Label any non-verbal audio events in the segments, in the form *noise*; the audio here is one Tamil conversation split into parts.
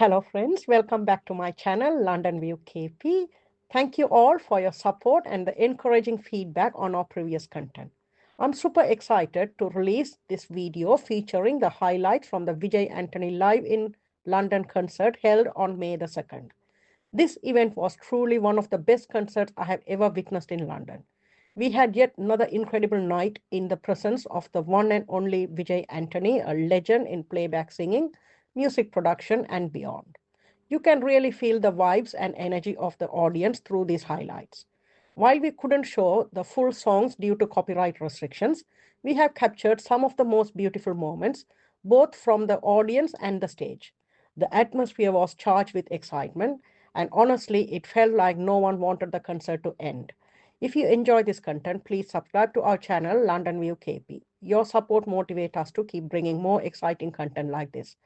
Hello, friends. Welcome back to my channel, London View KP. Thank you all for your support and the encouraging feedback on our previous content. I'm super excited to release this video featuring the highlights from the Vijay Anthony Live in London concert held on May the 2nd. This event was truly one of the best concerts I have ever witnessed in London. We had yet another incredible night in the presence of the one and only Vijay Anthony, a legend in playback singing, music production, and beyond. You can really feel the vibes and energy of the audience through these highlights. While we couldn't show the full songs due to copyright restrictions, we have captured some of the most beautiful moments, both from the audience and the stage. The atmosphere was charged with excitement, and honestly, it felt like no one wanted the concert to end. If you enjoy this content, please subscribe to our channel, London View KP. Your support motivates us to keep bringing more exciting content like this.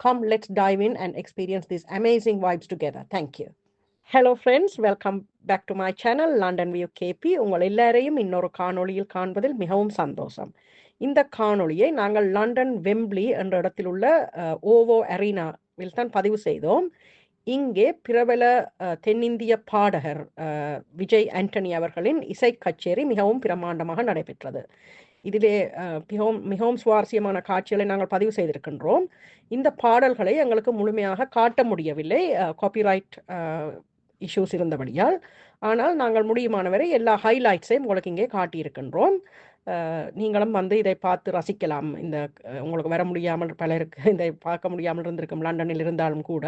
Come, let's dive in and experience these amazing vibes together. Thank you. Hello friends welcome back to my channel London view KP உங்கள் எல்லாரையும் இன்னொரு காணொளியில் காண்பதில் மிகவும் சந்தோஷம். இந்த காணொளியை நாங்கள் லண்டன் வெம்ப்ளி என்ற இடத்தில் உள்ள ஓவோ அரீனாவில் தான் பதிவு செய்தோம். இங்கே பிரபல தென்னிந்திய பாடகர் விஜய் ஆண்டனி அவர்களின் இசை கச்சேரி மிகவும் பிரமாண்டமாக நடைபெற்றது. இதிலே மிகவும் மிகவும் சுவாரஸ்யமான காட்சிகளை நாங்கள் பதிவு செய்திருக்கின்றோம். இந்த பாடல்களை எங்களுக்கு முழுமையாக காட்ட முடியவில்லை. காப்பிரைட் இஷ்யூஸ் இருந்தபடியால். ஆனால் நாங்கள் முடியுமானவரை எல்லா ஹைலைட்ஸையும் உங்களுக்கு இங்கே காட்டியிருக்கின்றோம். நீங்களும் வந்து இதை பார்த்து ரசிக்கலாம். இந்த உங்களுக்கு வர முடியாமல் பலருக்கு *laughs* இதை பார்க்க முடியாமல் இருந்திருக்கும். லண்டனில் இருந்தாலும் கூட.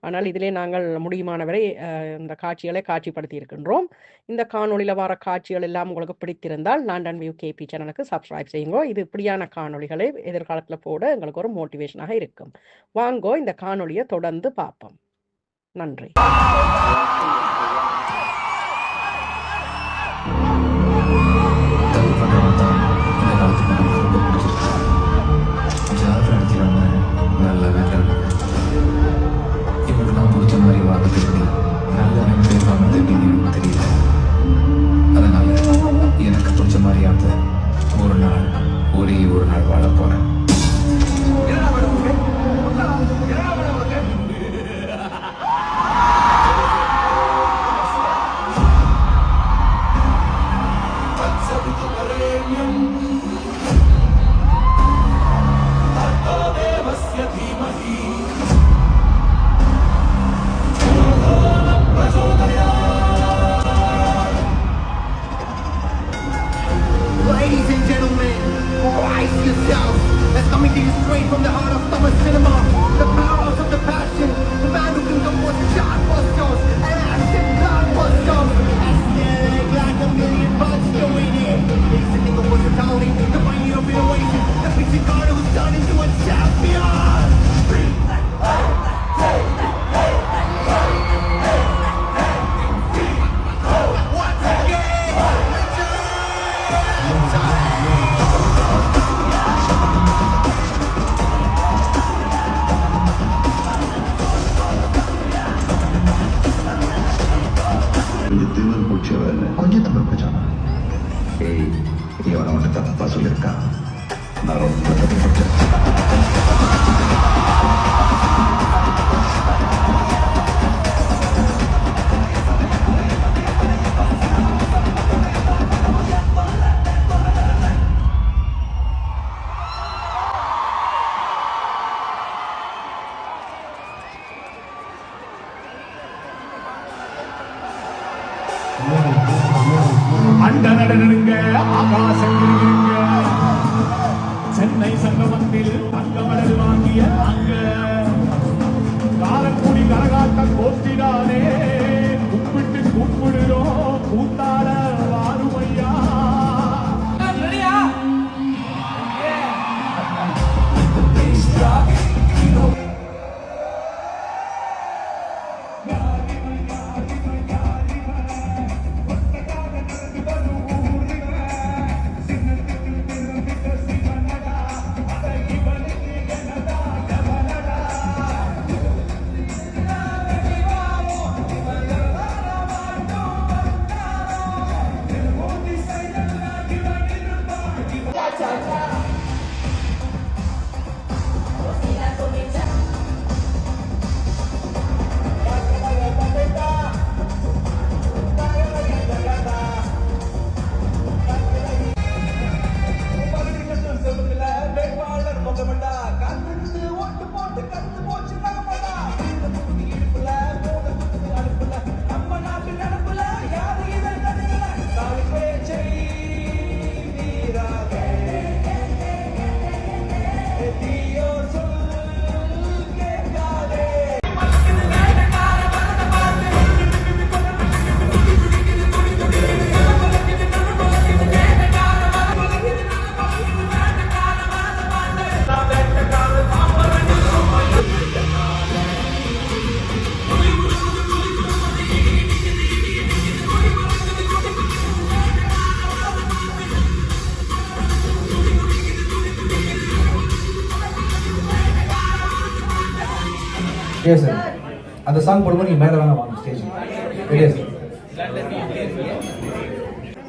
ஆனால் இதிலே நாங்கள் முடியுமானவரை இந்த காட்சிகளை காட்சிப்படுத்தி இருக்கின்றோம். இந்த காணொளியில் வர காட்சிகள் எல்லாம் உங்களுக்கு பிடித்திருந்தால் லண்டன் வியூ கேபி சேனலுக்கு சப்ஸ்கிரைப் செய்யுங்க. இது இப்படியான காணொளிகளை எதிர்காலத்தில் போட எங்களுக்கு ஒரு மோட்டிவேஷனாக இருக்கும். வாங்கோ இந்த காணொளியை தொடர்ந்து பார்ப்போம். நன்றி. திமிர் கொஞ்சம் தமிழ் பிடிச்சானா ஏய் இவனை ஒன்று தப்பா சொல்லியிருக்கான் நான் ரொம்ப தப்பு பிடிச்சேன் அண்ட நடனுங்க ஆகாசம் சென்னை சங்கமத்தில் தங்க மடல் வாங்கிய அங்க காரக்குடி கரகாட்ட கோத்திடானே சாங் போடும்போது நீங்கள் மேலே வேணா வாங்க ஸ்டேஜ் ரெடியா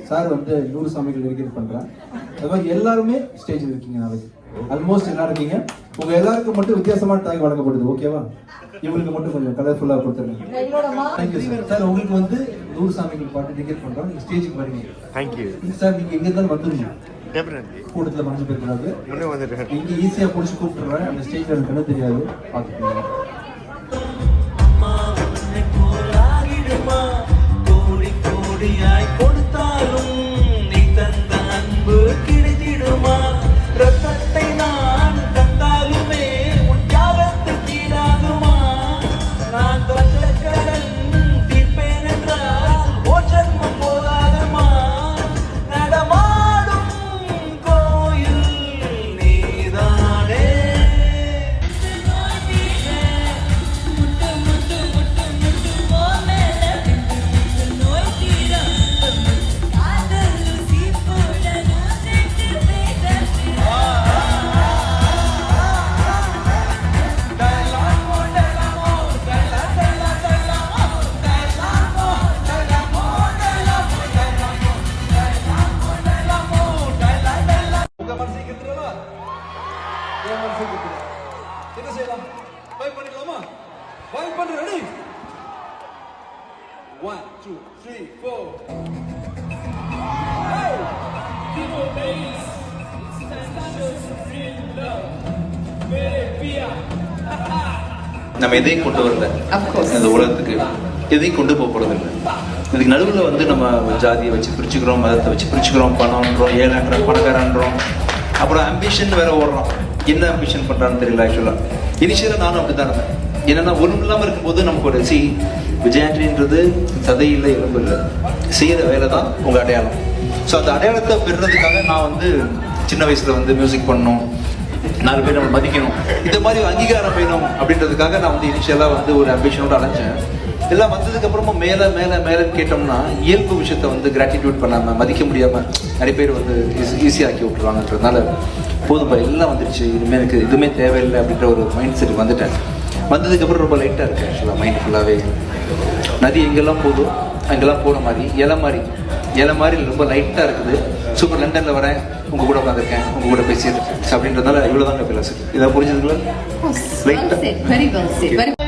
சார் வந்து நூறு சாமிகள் டெடிகேட் பண்ணுறேன் அது மாதிரி எல்லாருமே ஸ்டேஜில் இருக்கீங்க நாளைக்கு. ஆல்மோஸ்ட் எல்லாரும் இருக்கீங்க. உங்கள் எல்லாருக்கும் மட்டும் வித்தியாசமான டாக் வழங்கப்படுது ஓகேவா இவங்களுக்கு மட்டும் கொஞ்சம் கலர்ஃபுல்லாக கொடுத்துருங்க. தேங்க்யூ சார் சார் உங்களுக்கு வந்து நூறு சாமிகள் பாட்டு டெடிகேட் பண்ணுறோம் நீங்கள் ஸ்டேஜுக்கு வரீங்க. தேங்க்யூ சார் நீங்கள் எங்கே இருந்தாலும் வந்துருங்க. கூட்டத்தில் மறைஞ்சு வந்துட்டேன் இங்கே ஈஸியாக பிடிச்சி கூப்பிட்டுருவேன் அந்த ஸ்டேஜில் எனக்கு கண்ணு தெரியாது. பார்த்துக்கோங்க. நம்ம எதையும் கொண்டு வரல. இந்த உலகத்துக்கு எதையும் கொண்டு போக இல்லை இதுக்கு நடுவில் வந்து நம்ம ஜாதியை வச்சு பிரிச்சுக்கிறோம் மதத்தை வச்சு பிரிச்சுக்கிறோம் பணம்ன்றோம் ஏழான்றோம் பணக்காரன்றோம். அப்புறம் அம்பிஷன் வேற ஓடுறோம். என்ன அம்பிஷன் பண்றான்னு தெரியல ஆக்சுவலா இனிஷியலாக நானும் அப்படிதான் இருந்தேன். என்னன்னா ஒன்றும் இல்லாமல் இருக்கும்போது நமக்கு ஒரு சி விஜயாண்டின்றது சதை இல்லை எலும்பு இல்லை. செய்யற வேலை தான் உங்க அடையாளம். ஸோ அந்த அடையாளத்தை பெறுறதுக்காக நான் வந்து சின்ன வயசுல வந்து மியூசிக் பண்ணணும் நாலு பேர் நம்ம மதிக்கணும். இந்த மாதிரி ஒரு அங்கீகாரம் வேணும் அப்படின்றதுக்காக நான் வந்து இனிஷியலாக வந்து ஒரு அம்பிஷனோட அலைஞ்சேன். எல்லாம் வந்ததுக்கு அப்புறமா மேலே மேலே மேலேன்னு கேட்டோம்னா இயல்பு விஷயத்த வந்து கிராட்டிடியூட் பண்ணாமல் மதிக்க முடியாமல் நிறைய பேர் வந்து ஈஸியாக்கி விட்டுருவாங்கன்றதுனால போதும்பா எல்லாம் வந்துடுச்சு இனிமேல் எனக்கு எதுவுமே தேவையில்லை அப்படின்ற ஒரு மைண்ட் செட் வந்துட்டேன். வந்ததுக்கப்புறம் ரொம்ப லைட்டாக இருக்குது ஆக்சுவலாக மைண்ட் ஃபுல்லாகவே நதி எங்கெல்லாம் போதும் அங்கெல்லாம் போன மாதிரி இலை மாதிரி. இலை மாதிரி ரொம்ப லைட்டாக இருக்குது. சூப்பர் லண்டனில் வரேன். உங்கள் கூட உட்காந்துருக்கேன் உங்கள் கூட So அப்படின்றதுனால இவ்வளோ தாங்க பிலாசபி இதை புரிஞ்சுதுங்களா? லைட்டாக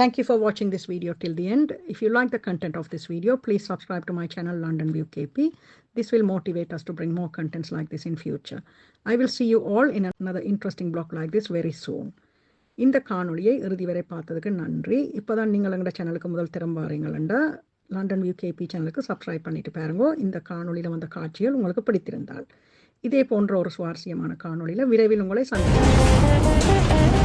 Thank you for watching this video till the end. If you like the content of this video, please subscribe to my channel London View KP. This will motivate us to bring more contents like this in future. I will see you all in another interesting blog like this very soon. இந்த காணொளியை இறுதி வரை பார்த்ததுக்கு நன்றி இப்போதான் நீங்கள் எங்களோட சேனலுக்கு முதல் திறம் வாரீங்களா லண்டன் வியூ கேபி சேனலுக்கு சப்ஸ்கிரைப் பண்ணிட்டு பாருங்க இந்த காணொளியில் வந்த காட்சிகள் உங்களுக்கு பிடித்திருந்தால் இதே போன்ற ஒரு சுவாரஸ்யமான காணொளியில் விரைவில் உங்களை சந்திக்கிறேன்